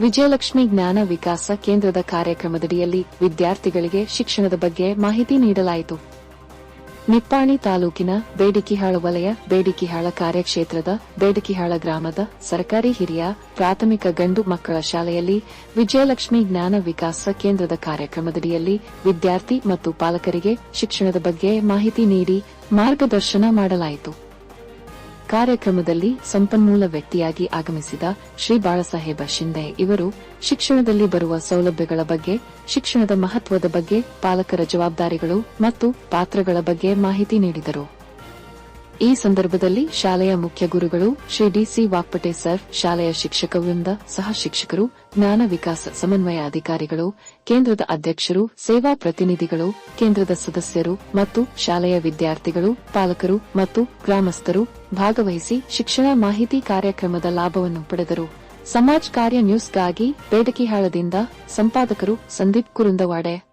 ವಿಜಯಲಕ್ಷ್ಮಿ ಜ್ಞಾನ ವಿಕಾಸ ಕೇಂದ್ರದ ಕಾರ್ಯಕ್ರಮದಡಿಯಲ್ಲಿ ವಿದ್ಯಾರ್ಥಿಗಳಿಗೆ ಶಿಕ್ಷಣದ ಬಗ್ಗೆ ಮಾಹಿತಿ ನೀಡಲಾಯಿತು. ನಿಪ್ಪಾಣಿ ತಾಲೂಕಿನ ಬೇಡಿಕಿಹಾಳ ವಲಯ, ಬೇಡಿಕಿಹಾಳ ಕಾರ್ಯಕ್ಷೇತ್ರದ, ಬೇಡಿಕಿಹಾಳ ಗ್ರಾಮದ ಸರ್ಕಾರಿ ಹಿರಿಯ, ಪ್ರಾಥಮಿಕ ಗಂಡು ಮಕ್ಕಳ ಶಾಲೆಯಲ್ಲಿ ವಿಜಯಲಕ್ಷ್ಮಿ ಜ್ಞಾನ ವಿಕಾಸ ಕೇಂದ್ರದ ಕಾರ್ಯಕ್ರಮದಡಿಯಲ್ಲಿ ವಿದ್ಯಾರ್ಥಿ ಮತ್ತು ಪಾಲಕರಿಗೆ ಶಿಕ್ಷಣದ ಬಗ್ಗೆ ಮಾಹಿತಿ ನೀಡಿ ಮಾರ್ಗದರ್ಶನ ಮಾಡಲಾಯಿತು. ಕಾರ್ಯಕ್ರಮದಲ್ಲಿ ಸಂಪನ್ಮೂಲ ವ್ಯಕ್ತಿಯಾಗಿ ಆಗಮಿಸಿದ ಶ್ರೀ ಬಾಳಸಾಹೇಬ ಶಿಂದೆ ಇವರು ಶಿಕ್ಷಣದಲ್ಲಿ ಬರುವ ಸೌಲಭ್ಯಗಳ ಬಗ್ಗೆ, ಶಿಕ್ಷಣದ ಮಹತ್ವದ ಬಗ್ಗೆ, ಪಾಲಕರ ಜವಾಬ್ದಾರಿಗಳು ಮತ್ತು ಪಾತ್ರಗಳ ಬಗ್ಗೆ ಮಾಹಿತಿ ನೀಡಿದರು. ಈ ಸಂದರ್ಭದಲ್ಲಿ ಶಾಲೆಯ ಮುಖ್ಯ ಗುರುಗಳು ಶ್ರೀ ಡಿಸಿ ವಾಕ್ಪಟೆ ಸರ್, ಶಾಲೆಯ ಶಿಕ್ಷಕ ವೃಂದ ಸಹ ಶಿಕ್ಷಕರು, ಜ್ಞಾನ ವಿಕಾಸ ಸಮನ್ವಯ ಅಧಿಕಾರಿಗಳು, ಕೇಂದ್ರದ ಅಧ್ಯಕ್ಷರು, ಸೇವಾ ಪ್ರತಿನಿಧಿಗಳು, ಕೇಂದ್ರದ ಸದಸ್ಯರು ಮತ್ತು ಶಾಲೆಯ ವಿದ್ಯಾರ್ಥಿಗಳು, ಪಾಲಕರು ಮತ್ತು ಗ್ರಾಮಸ್ಥರು ಭಾಗವಹಿಸಿ ಶಿಕ್ಷಣ ಮಾಹಿತಿ ಕಾರ್ಯಕ್ರಮದ ಲಾಭವನ್ನು ಪಡೆದರು. ಸಮಾಜ್ ಕಾರ್ಯ ನ್ಯೂಸ್ಗಾಗಿ ಬೇಡಕಿಹಾಳದಿಂದ ಸಂಪಾದಕರು ಸಂದೀಪ್ ಕುರುಂದವಾಡೆ.